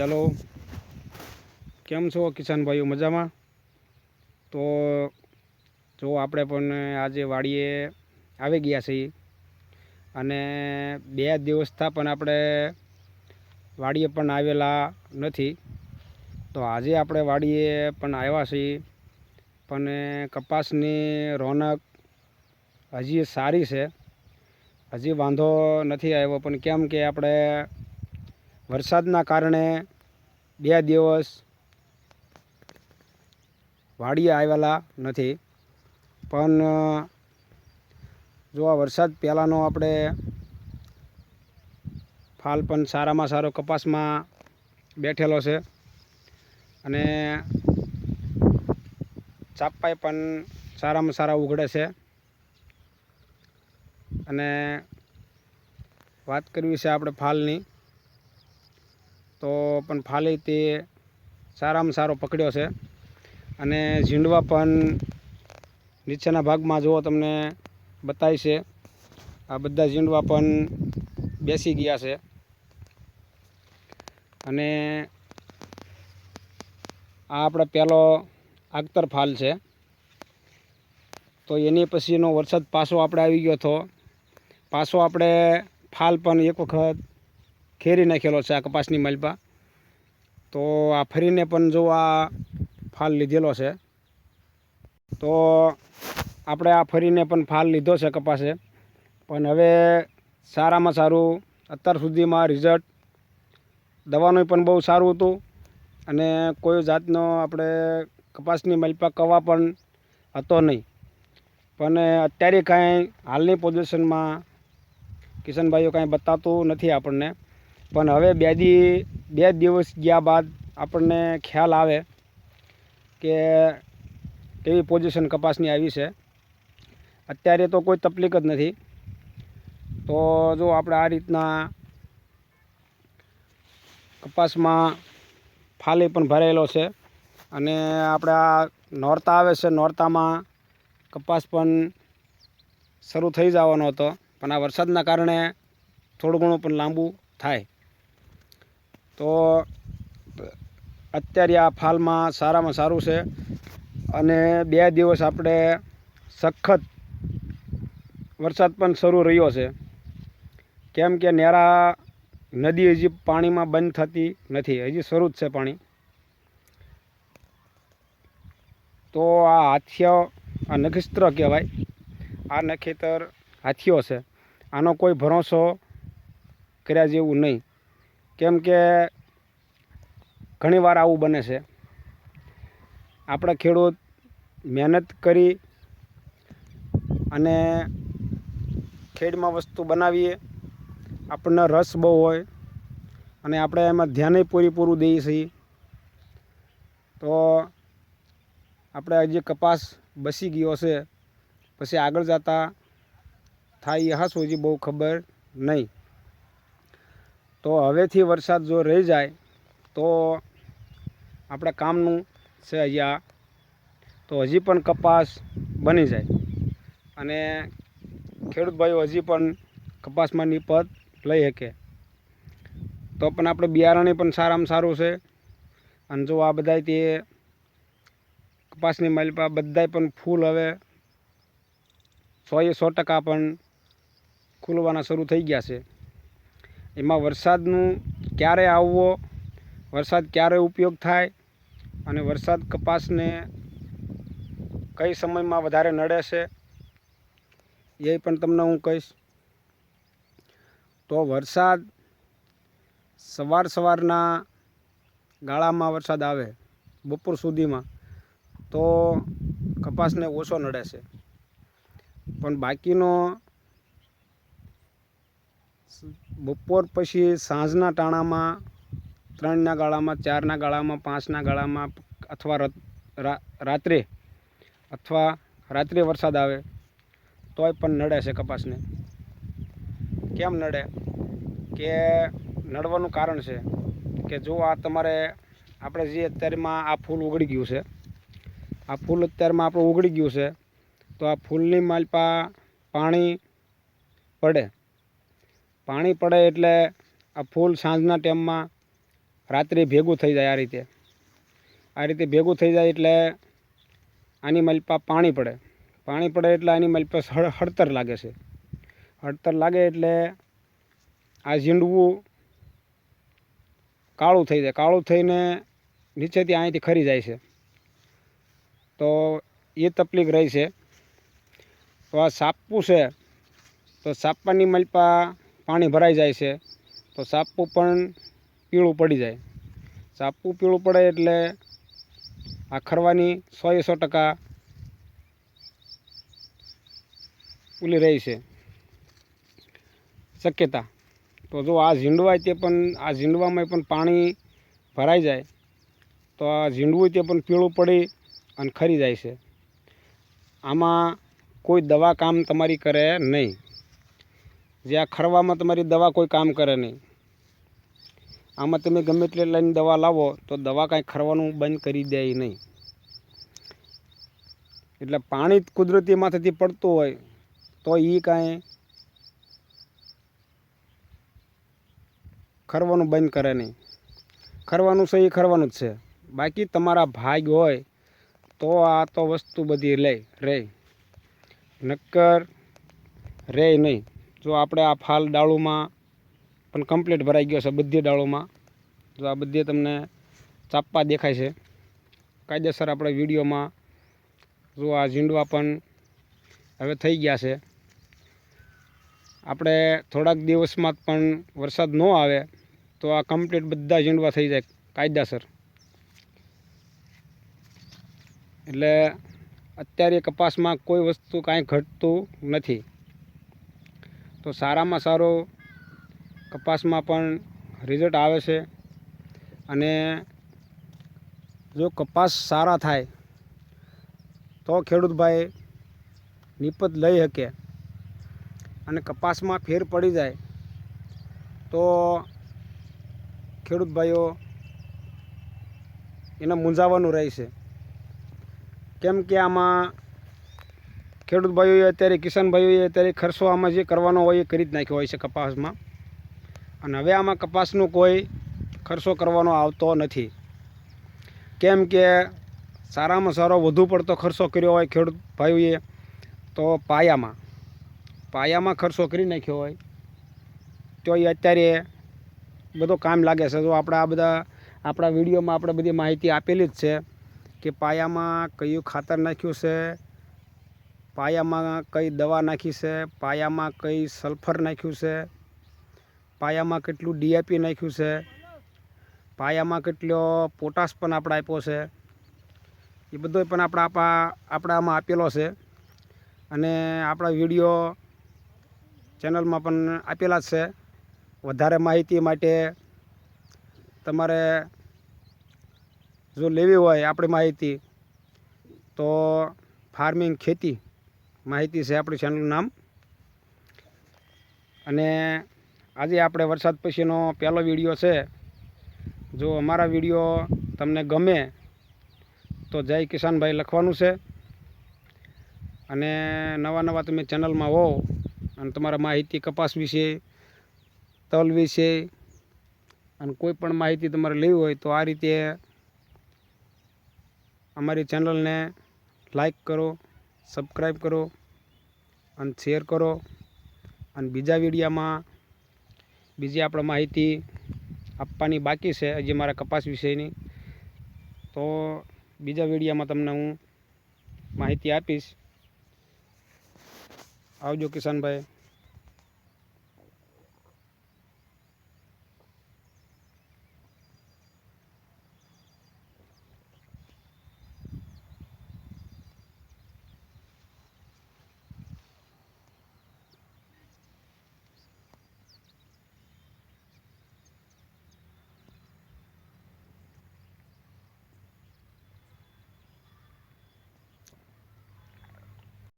ચાલો, કેમ છો કિસાન ભાઈઓ? મજામાં? તો જો આપણે પણ આજે વાડીએ આવી ગયા છીએ અને બે દિવસથી પણ આપણે વાડીએ પણ આવેલા નથી. તો આજે આપણે વાડીએ પણ આવ્યા છીએ, પણ કપાસની રોનક હજી સારી છે. હજી વાંધો નથી આવ્યો, પણ કેમ કે આપણે વરસાદના કારણે બે દિવસ વાડીએ આવેલા નથી. પણ, જો આ વરસાદ પહેલાંનો આપણે ફાલ પણ સારામાં સારો કપાસમાં બેઠેલો છે અને ચાપાઈ પણ સારામાં સારા ઉઘડે છે. અને વાત કરવી છે આપણે ફાલની. તો પણ ફાલી તે સારામાં સારો પકડ્યો છે. અને ઝીંડવા પણ નીચેના ભાગમાં જુઓ તમને બતાવી છે. આ બધા ઝીંડવા પણ બેસી ગયા છે. અને આ આપણે પહેલો આગતર ફાલ છે. તો એની પછીનો વરસાદ પાછો આપણે આવી ગયો હતો. પાછો આપણે ફાલ પણ એક વખત ખેરી નાખેલો છે આ કપાસની માલપા. તો આ ફરીને પણ જો આ ફાલ લીધેલો છે. તો આપણે આ ફરીને પણ ફાલ લીધો છે કપાસે. પણ હવે સારામાં સારું અત્યાર સુધીમાં રિઝલ્ટ દવાનું પણ બહુ સારું હતું. અને કોઈ જાતનો આપણે કપાસની માલપા કવા પણ હતો નહીં. પણ અત્યારે કાંઈ હાલની પોઝિશનમાં કિશનભાઈઓ કાંઈ બતાવતું નથી આપણને. પણ હવે બે દી બે દિવસ ગયા બાદ આપણને ખ્યાલ આવે કે કેવી પોઝિશન કપાસની આવી છે. અત્યારે તો કોઈ તકલીફ જ નથી. તો જો આપણે આ રીતના કપાસમાં ફાલી પણ ભરાયેલો છે અને આપણે આ નોરતા આવે છે, નોરતામાં કપાસ પણ શરૂ થઈ જવાનો હતો. પણ આ વરસાદના કારણે થોડું ઘણું પણ લાંબુ થાય. તો અત્યારે આ ફાલમાં સારામાં સારું છે. અને બે દિવસ આપણે સખત વરસાદ પણ શરૂ રહ્યો છે. કેમ કે નેરા નદી હજી પાણીમાં બંધ થતી નથી. હજી શરૂ જ છે પાણી. તો આ હાથિયો, આ નખિસ્ત્ર કહેવાય. આ નખેતર હાથીઓ છે. આનો કોઈ ભરોસો કર્યા જેવું નહીં. કેમ કે ઘણીવાર આવું બને છે. આપણે ખેડૂત મહેનત કરી અને ખેડમાં વસ્તુ બનાવીએ, આપણને રસ બહુ હોય અને આપણે એમાં ધ્યાને પૂરેપૂરું દઈએ છીએ. તો આપણે હજી કપાસ બસી ગયો છે. પછી આગળ જતાં થાય એ હાસુ હજી બહુ ખબર નહીં. તો હવેથી વરસાદ જો રહી જાય, તો આપણે કામનું છે અહીંયા. તો હજી પણ કપાસ બની જાય. અને ખેડૂત ભાઈઓ હજી પણ કપાસમાં નિપત લઈ શકે. તો પણ આપણે બિયારણે પણ સારામાં સારું છે. અને જો આ બધાય તે કપાસની માલપા બધાય પણ ફૂલ હવે સોએ સો ટકા પણ ખુલવાના શરૂ થઈ ગયા છે. એમાં વરસાદનું ક્યારે આવવો, વરસાદ ક્યારે ઉપયોગ થાય અને વરસાદ કપાસને કઈ સમયમાં વધારે નડે છે, એ પણ તમને હું કહીશ. તો વરસાદ સવાર સવારના ગાળામાં વરસાદ આવે, બપોર સુધીમાં, તો કપાસને ઓછો નડે છે. પણ બાકીનો બપોર પછી સાંજના ટાણામાં, ત્રણના ગાળામાં, ચારના ગાળામાં, પાંચના ગાળામાં અથવા રાત્રે અથવા રાત્રે વરસાદ આવે, તોય પણ નડે છે કપાસને. કેમ નડે? કે નડવાનું કારણ છે કે જો આ તમારે, આપણે જે અત્યારમાં આ ફૂલ ઉગડી ગયું છે, આ ફૂલ અત્યારમાં આપણું ઉગડી ગયું છે, તો આ ફૂલની માલપા પાણી પડે. પાણી પડે એટલે આ ફૂલ સાંજના ટાઈમમાં રાત્રે ભેગું થઈ જાય આ રીતે. આ રીતે ભેગું થઈ જાય એટલે આની મલપા પાણી પડે. પાણી પડે એટલે આની મલપા હળ, હળતર લાગે છે. હળતર લાગે એટલે આ ઝીંડવું કાળું થઈ જાય. કાળું થઈને નીચેથી અહીંથી ખરી જાય છે. તો એ તકલીફ રહી છે. તો આ સાપવું છે. તો સાપાની મલપા પાણી ભરાઈ જાય છે, તો સાપું પણ પીળું પડી જાય. સાપું પીળું પડે એટલે આ ખરવાની સો એ સો ટકા ઉલી રહી છે. શક્યતા. તો જો આ ઝીંડવાય તે પણ, આ ઝીંડવામાં પણ પાણી ભરાઈ જાય, તો આ ઝીંડવું તે પણ પીળું પડી અને ખરી જાય છે. આમાં કોઈ દવા કામ તમારી કરે નહીં. જે આ ખરવામાં તમારી દવા કોઈ કામ કરે નહીં. આમાં તમે ગમે એટલે લઈને દવા લાવો તો દવા કાંઈ ખરવાનું બંધ કરી દે નહીં. એટલે પાણી કુદરતી માથેથી પડતું હોય તો એ કાંઈ ખરવાનું બંધ કરે નહીં. ખરવાનું છે એ ખરવાનું જ છે. બાકી તમારા ભાગ હોય તો આ તો વસ્તુ બધી લે રે. નક્કર રે નહીં. જો આપણે આ ફાલ ડાળુમાં પણ કમ્પ્લીટ ભરાઈ ગયો છે બધી ડાળોમાં, જો આ બધી તમને ચાપા દેખાય છે. કાયદેસર આપણે વિડીયોમાં જો આ ઝીંડવા પણ હવે થઈ ગયા છે. આપણે થોડાક દિવસમાં પણ વરસાદ ન આવે તો આ કમ્પ્લીટ બધા ઝીંડવા થઈ જાય કાયદેસર. એટલે અત્યારે કપાસમાં કોઈ વસ્તુ કાંઈ ઘટતું નથી. તો સારામાં સારો કપાસમાં પણ રિઝલ્ટ આવે છે. અને જો કપાસ સારા થાય, તો ખેડૂતભાઈ નિપત લઈ શકે. અને કપાસમાં ફેર પડી જાય, તો ખેડૂત ભાઈઓ એને મૂંઝાવાનું રહેશે. કેમ કે આમાં ખેડૂત ભાઈઓએ અત્યારે, કિસાન ભાઈઓએ અત્યારે ખર્ચો આમાં જે કરવાનો હોય એ કરી જ નાખ્યો હોય છે કપાસમાં. અને હવે આમાં કપાસનો કોઈ ખર્ચો કરવાનો આવતો નથી. કેમ કે સારામાં સારો વધુ પડતો ખર્ચો કર્યો હોય ખેડૂત ભાઈઓએ, તો પાયામાં પાયામાં ખર્ચો કરી નાખ્યો હોય તો એ અત્યારે બધો કામ લાગે છે. જો આપણે આ બધા, આપણા વિડીયોમાં આપણે બધી માહિતી આપેલી જ છે કે પાયામાં કયું ખાતર નાખ્યું છે પાયામાં કઈ દવા નાખી છે, પાયામાં કઈ સલ્ફર નાખ્યું છે, પાયામાં કેટલું ડીએપી નાખ્યું છે, પાયામાં કેટલો પોટાશ પણ આપણે આપ્યો છે. એ બધો પણ આપણા આપા આપણામાં આપેલો છે. અને આપણા વીડિયો ચેનલમાં પણ આપેલા જ છે. વધારે માહિતી માટે તમારે જો લેવી હોય આપણી માહિતી, તો ફાર્મિંગ ખેતી માહિતી છે આપણી ચેનલનું નામ. અને આજે આપણે વરસાદ પછીનો પહેલો વીડિયો છે. જો અમારા વીડિયો તમને ગમે તો જય કિસાનભાઈ લખવાનું છે. અને નવા નવા તમે ચેનલમાં હો અને તમારા માહિતી કપાસ વિશે, તલ વિશે અને કોઈ પણ માહિતી તમારે લેવી હોય તો આ રીતે અમારી ચેનલને લાઈક કરો સબસ્ક્રાઈબ કરો અને શેર કરો. અને બીજા વિડીયામાં બીજી આપણે માહિતી આપવાની બાકી છે હજી મારા કપાસ વિષયની તો બીજા વિડીયામાં તમને હું માહિતી આપીશ. આવજો કિશનભાઈ.